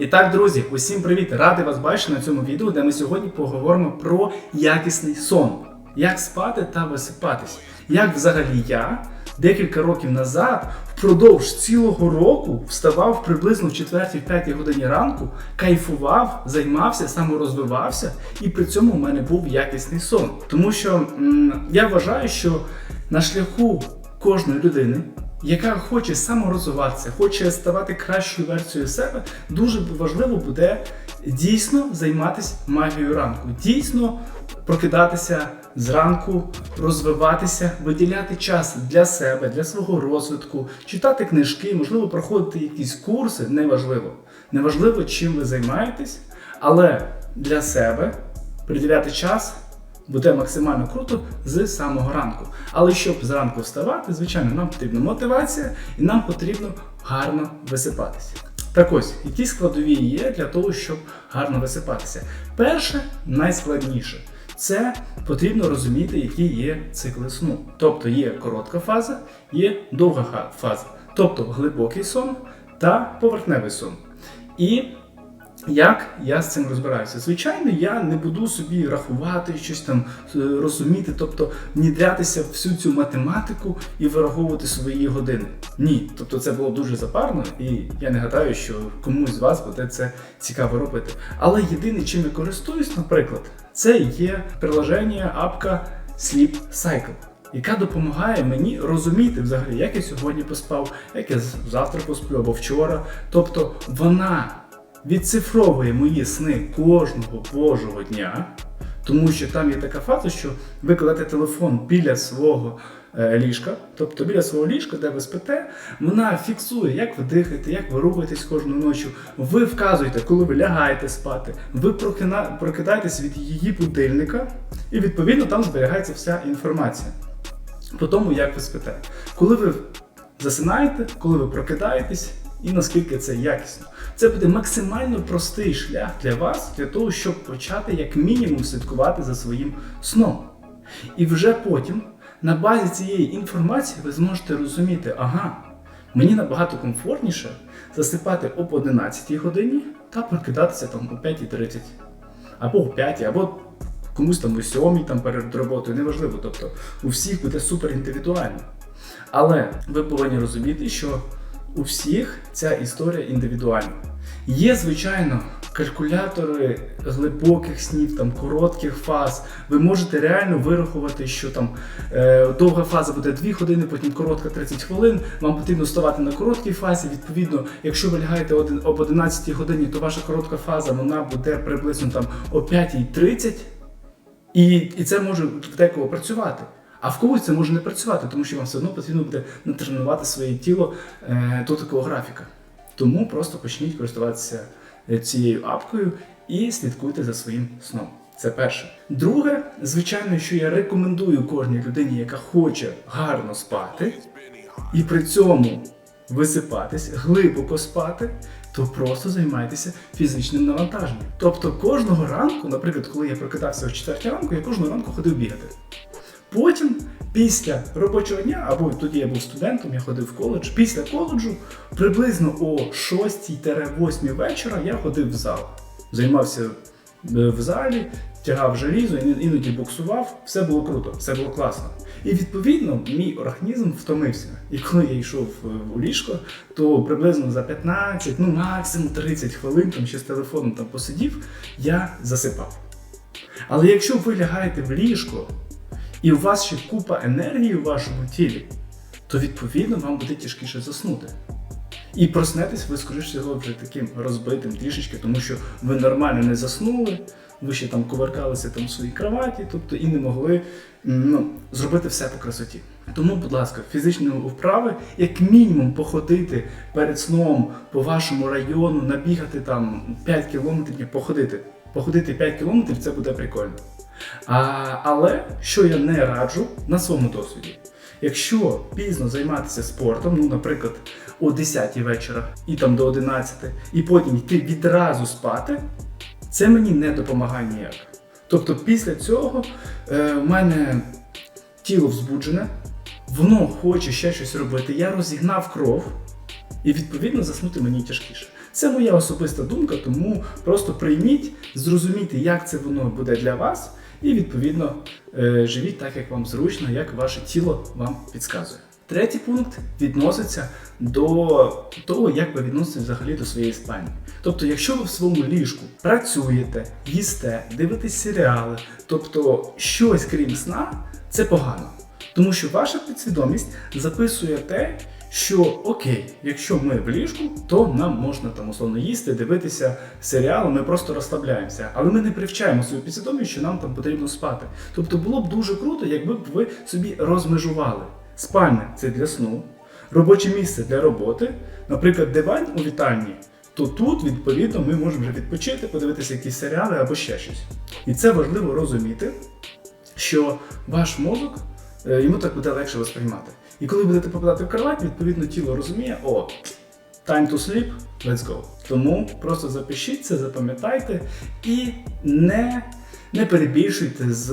І так, друзі, усім привіт! Радий вас бачити на цьому відео, де ми сьогодні поговоримо про якісний сон, як спати та висипатись. Як взагалі я декілька років назад, впродовж цілого року, вставав приблизно в 4-5 годині ранку, кайфував, займався, саморозвивався, і при цьому в мене був якісний сон. Тому що м, я вважаю, що на шляху кожної людини яка хоче саморозвиватися, хоче ставати кращою версією себе, дуже важливо буде дійсно займатися магією ранку, дійсно прокидатися зранку, розвиватися, виділяти час для себе, для свого розвитку, читати книжки, можливо, проходити якісь курси, неважливо. Неважливо, чим ви займаєтесь, але для себе приділяти час буде максимально круто з самого ранку. Але щоб зранку вставати, звичайно, нам потрібна мотивація і нам потрібно гарно висипатися. Так ось, які складові є для того, щоб гарно висипатися. Перше, найскладніше. Це потрібно розуміти, які є цикли сну. Тобто є коротка фаза, є довга фаза, тобто глибокий сон та поверхневий сон. І як я з цим розбираюся? Звичайно, я не буду собі рахувати, щось там е, розуміти, тобто внідрятися всю цю математику і вираховувати свої години. Ні, тобто це було дуже запарно, і я не гадаю, що комусь з вас буде це цікаво робити. Але єдине, чим я користуюсь, наприклад, це є приложення апка Sleep Cycle. Яка допомагає мені розуміти взагалі, як я сьогодні поспав, як я завтра посплю або вчора. Тобто вона відцифровує мої сни кожного божого дня, тому що там є така фаза, що ви кладете телефон біля свого е, ліжка, тобто біля свого ліжка, де ви спите, вона фіксує, як ви дихаєте, як ви рухаєтесь кожну ночі. Ви вказуєте, коли ви лягаєте спати, ви прокидаєтесь від її будильника, і відповідно там зберігається вся інформація по тому, як ви спите. Коли ви засинаєте, коли ви прокидаєтесь, і наскільки це якісно. Це буде максимально простий шлях для вас, для того, щоб почати як мінімум слідкувати за своїм сном. І вже потім, на базі цієї інформації, ви зможете розуміти, ага, мені набагато комфортніше засипати об 11 годині та прокидатися там о 5.30 або о 5, або комусь там о 7 там перед роботою, неважливо. Тобто у всіх буде супер індивідуально. Але ви повинні розуміти, що у всіх ця історія індивідуальна. Є, звичайно, калькулятори глибоких снів, там коротких фаз. Ви можете реально вирахувати, що там е, довга фаза буде 2 години, потім коротка 30 хвилин. Вам потрібно вставати на короткій фазі. Відповідно, якщо ви лягаєте один- об 11 годині, то ваша коротка фаза вона буде приблизно там о 5.30. І, і це може в декого працювати. А в когось це може не працювати, тому що вам все одно потрібно буде натренувати своє тіло е, до такого графіка. Тому просто почніть користуватися е, цією апкою і слідкуйте за своїм сном. Це перше. Друге, звичайно, що я рекомендую кожній людині, яка хоче гарно спати, і при цьому висипатись, глибоко спати, то просто займайтеся фізичним навантаженням. Тобто кожного ранку, наприклад, коли я прокидався о 4 ранку, я кожного ранку ходив бігати. Потім, після робочого дня, або тоді я був студентом, я ходив в коледж. Після коледжу, приблизно о 6-8 вечора я ходив в зал. Займався е, в залі, тягав желізо, іноді буксував, все було круто, все було класно. І відповідно мій організм втомився. І коли я йшов е, у ліжко, то приблизно за 15, ну максимум 30 хвилин, там ще з телефоном там посидів, я засипав. Але якщо ви лягаєте в ліжко, і у вас ще купа енергії у вашому тілі, то відповідно вам буде тяжкіше заснути. І проснетесь ви, скоріш всього, вже таким розбитим трішечки, тому що ви нормально не заснули, ви ще там кувыркалися там в своїй кроваті, тобто і не могли ну, зробити все по красоті. Тому, будь ласка, фізичні вправи, як мінімум, походити перед сном по вашому району, набігати там 5 кілометрів, походити. Походити 5 кілометрів це буде прикольно. А, але що я не раджу на своєму досвіді. Якщо пізно займатися спортом, ну, наприклад, о 10 вечора і там до 11, і потім йти відразу спати, це мені не допомагає ніяк. Тобто після цього е, в мене тіло взбуджене, воно хоче ще щось робити, я розігнав кров, і відповідно заснути мені тяжкіше. Це моя особиста думка, тому просто прийміть, зрозумійте, як це воно буде для вас, і відповідно е, живіть так, як вам зручно, як ваше тіло вам підказує. Третій пункт відноситься до того, як ви відноситесь взагалі до своєї спальні. Тобто, якщо ви в своєму ліжку працюєте, їсте, дивитесь серіали, тобто щось крім сна, це погано. Тому що ваша підсвідомість записує те, що окей, якщо ми в ліжку, то нам можна там условно їсти, дивитися серіали, ми просто розслабляємося. Але ми не привчаємо свою підсвідомість, що нам там потрібно спати. Тобто було б дуже круто, якби б ви собі розмежували. Спальня це для сну, робоче місце для роботи, наприклад, диван у вітальні. То тут, відповідно, ми можемо вже відпочити, подивитися якісь серіали або ще щось. І це важливо розуміти, що ваш мозок йому так буде легше восприймати. І коли будете попадати в кровать, відповідно тіло розуміє, о, time to sleep, let's go. Тому просто запишіть це, запам'ятайте і не, не перебільшуйте з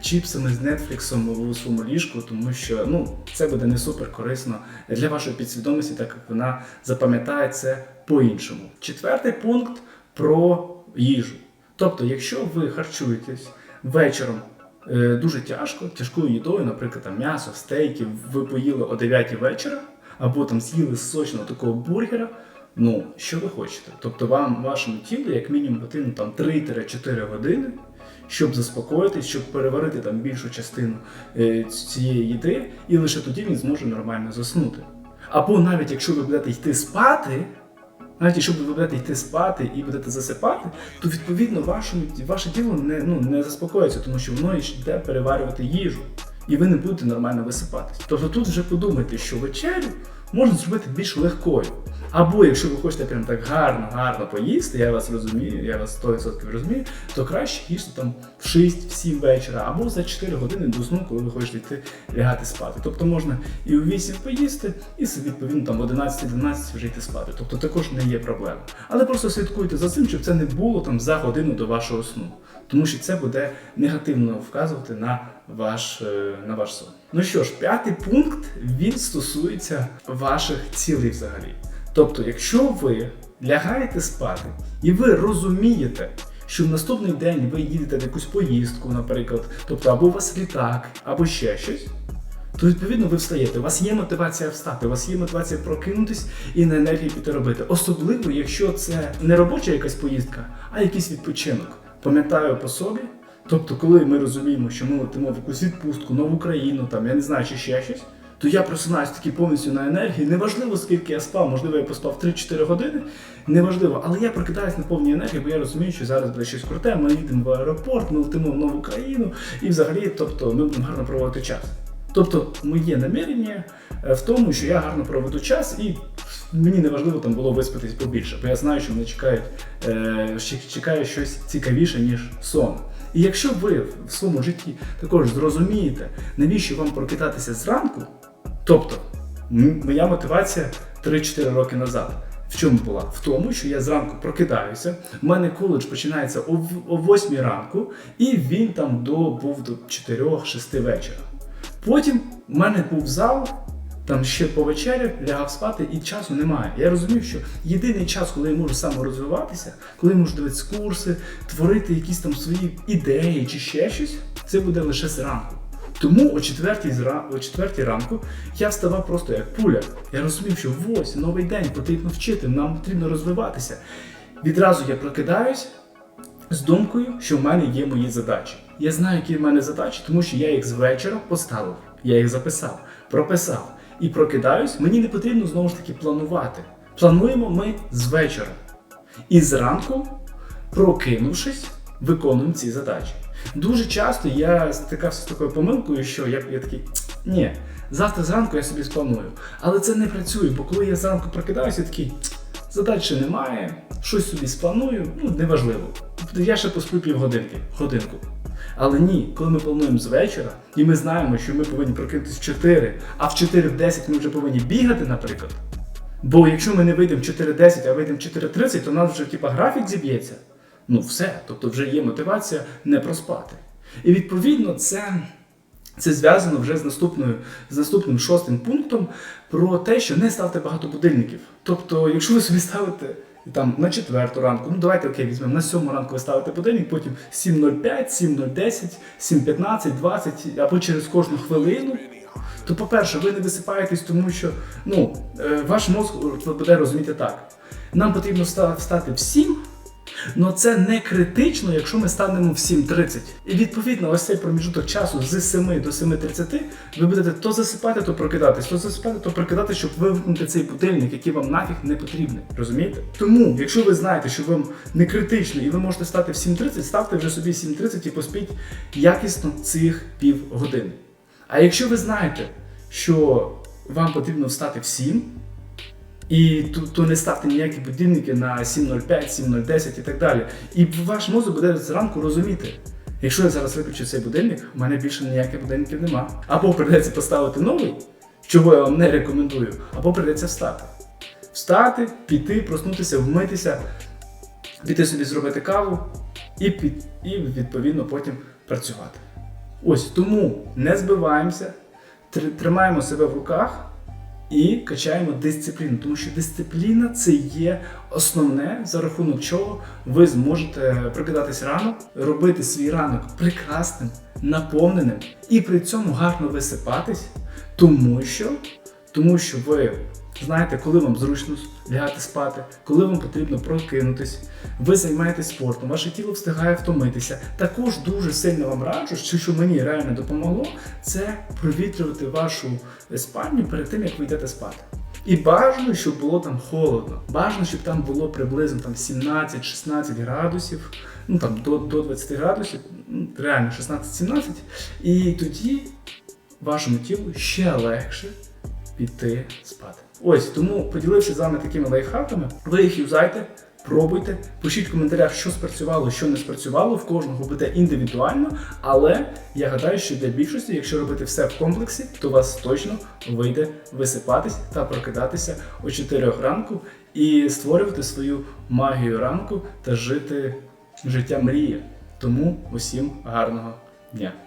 чіпсами, з нетфліксом у своєму ліжку, тому що ну, це буде не супер корисно для вашої підсвідомості, так як вона запам'ятає це по-іншому. Четвертий пункт про їжу. Тобто, якщо ви харчуєтесь вечором е, дуже тяжко, тяжкою їдою, наприклад, там м'ясо, стейки, ви поїли о 9 вечора, або там з'їли сочного такого бургера. Ну, що ви хочете? Тобто вам, вашому тілу, як мінімум, потрібно там 3-4 години, щоб заспокоїтись, щоб переварити там більшу частину е, цієї їди, і лише тоді він зможе нормально заснути. Або навіть якщо ви будете йти спати, навіть якщо ви будете йти спати і будете засипати, то відповідно вашому, ваше тіло не, ну, не заспокоїться, тому що воно йде переварювати їжу, і ви не будете нормально висипатись. Тобто тут вже подумайте, що вечерю можна зробити більш легкою. Або якщо ви хочете прям так гарно, гарно поїсти, я вас розумію, я вас 100% розумію, то краще їсти там в 6-7 вечора, або за 4 години до сну, коли ви хочете йти лягати спати. Тобто можна і у 8 поїсти, і відповідно там в 11-12 вже йти спати. Тобто також не є проблема. Але просто слідкуйте за цим, щоб це не було там за годину до вашого сну. Тому що це буде негативно вказувати на ваш, е, на ваш сон. Ну що ж, п'ятий пункт він стосується ваших цілей взагалі. Тобто, якщо ви лягаєте спати і ви розумієте, що в наступний день ви їдете в якусь поїздку, наприклад, тобто або у вас літак, або ще щось, то відповідно ви встаєте. У вас є мотивація встати, у вас є мотивація прокинутись і на енергії піти робити. Особливо, якщо це не робоча якась поїздка, а якийсь відпочинок. Пам'ятаю по собі. Тобто, коли ми розуміємо, що ми летимо в якусь відпустку, нову країну, там я не знаю, чи ще щось, то я просинаюсь таки повністю на енергії. Неважливо, скільки я спав, можливо, я поспав 3-4 години, неважливо, але я прокидаюсь на повній енергії, бо я розумію, що зараз буде щось круте, ми їдемо в аеропорт, ми летимо в нову країну, і взагалі, тобто, ми будемо гарно проводити час. Тобто, моє намірення е, в тому, що я гарно проведу час і. Мені не важливо там було виспатись побільше, бо я знаю, що мене чекають, е, чекає щось цікавіше, ніж сон. І якщо ви в своєму житті також зрозумієте, навіщо вам прокидатися зранку, тобто моя мотивація 3-4 роки назад. В чому була? В тому, що я зранку прокидаюся, в мене коледж починається о 8 ранку, і він там до, був до 4-6 вечора. Потім в мене був зал, там ще повечеряв, лягав спати, і часу немає. Я розумів, що єдиний час, коли я можу саморозвиватися, коли я можу дивитися курси, творити якісь там свої ідеї чи ще щось, це буде лише зранку. Тому о четвертій, о четвертій ранку я вставав просто як пуля. Я розумів, що ось новий день потрібно вчити, нам потрібно розвиватися. Відразу я прокидаюсь з думкою, що в мене є мої задачі. Я знаю, які в мене задачі, тому що я їх з вечора поставив, я їх записав, прописав і прокидаюсь. Мені не потрібно знову ж таки планувати. Плануємо ми з вечора. І зранку, прокинувшись, виконуємо ці задачі. Дуже часто я стикався з такою помилкою, що я, я такий, ні, завтра зранку я собі спланую. Але це не працює, бо коли я зранку прокидаюся, я такий, задач ще немає, щось собі спланую, ну неважливо. Я ще посплю півгодинки, годинку. Але ні, коли ми плануємо з вечора, і ми знаємо, що ми повинні прокинутися в 4, а в 4 в 10 ми вже повинні бігати, наприклад. Бо якщо ми не вийдемо в 4.10, а вийдемо в 4.30, то у нас вже типа графік зіб'ється. Ну все, тобто вже є мотивація не проспати. І відповідно це, це зв'язано вже з, наступною, з наступним шостим пунктом про те, що не ставте багато будильників. Тобто, якщо ви собі ставите там на четверту ранку, ну давайте окей, візьмемо на сьому ранку ви ставите будильник, потім 7.05, 7.010, 7.15, 20 або через кожну хвилину. То, по-перше, ви не висипаєтесь, тому що ну, е, ваш мозк буде розуміти так. Нам потрібно встати в 7, але це не критично, якщо ми станемо в 7.30. І відповідно, ось цей проміжуток часу з 7 до 7.30 ви будете то засипати, то прокидатись, то засипати, то прокидатись, щоб вимкнути цей будильник, який вам нафіг не потрібний. Розумієте? Тому, якщо ви знаєте, що вам не критично і ви можете стати в 7.30, ставте вже собі 7.30 і поспіть якісно цих півгодини. А якщо ви знаєте, що вам потрібно встати в 7, і то, не ставте ніякі будильники на 7.05, 7.010 і так далі. І ваш мозок буде зранку розуміти. Якщо я зараз виключу цей будильник, у мене більше ніяких будильників нема. Або прийдеться поставити новий, чого я вам не рекомендую, або прийдеться встати. Встати, піти, проснутися, вмитися, піти собі зробити каву і, під, і відповідно потім працювати. Ось тому не збиваємося, тримаємо себе в руках і качаємо дисципліну, тому що дисципліна це є основне, за рахунок чого ви зможете прокидатись рано, робити свій ранок прекрасним, наповненим і при цьому гарно висипатись, тому що, тому що ви знаєте, коли вам зручно лягати спати, коли вам потрібно прокинутись, ви займаєтесь спортом, ваше тіло встигає втомитися. Також дуже сильно вам раджу, що, що мені реально допомогло, це провітрювати вашу спальню перед тим, як ви йдете спати. І бажано, щоб було там холодно. Бажано, щоб там було приблизно там 17-16 градусів, ну там до, до 20 градусів, ну, реально 16-17. І тоді вашому тілу ще легше піти спати. Ось тому поділився з вами такими лайфхаками. Ви їх юзайте, пробуйте, пишіть в коментарях, що спрацювало, що не спрацювало. В кожного буде індивідуально, але я гадаю, що для більшості, якщо робити все в комплексі, то вас точно вийде висипатись та прокидатися о 4 ранку і створювати свою магію ранку та жити життя мрії. Тому усім гарного дня!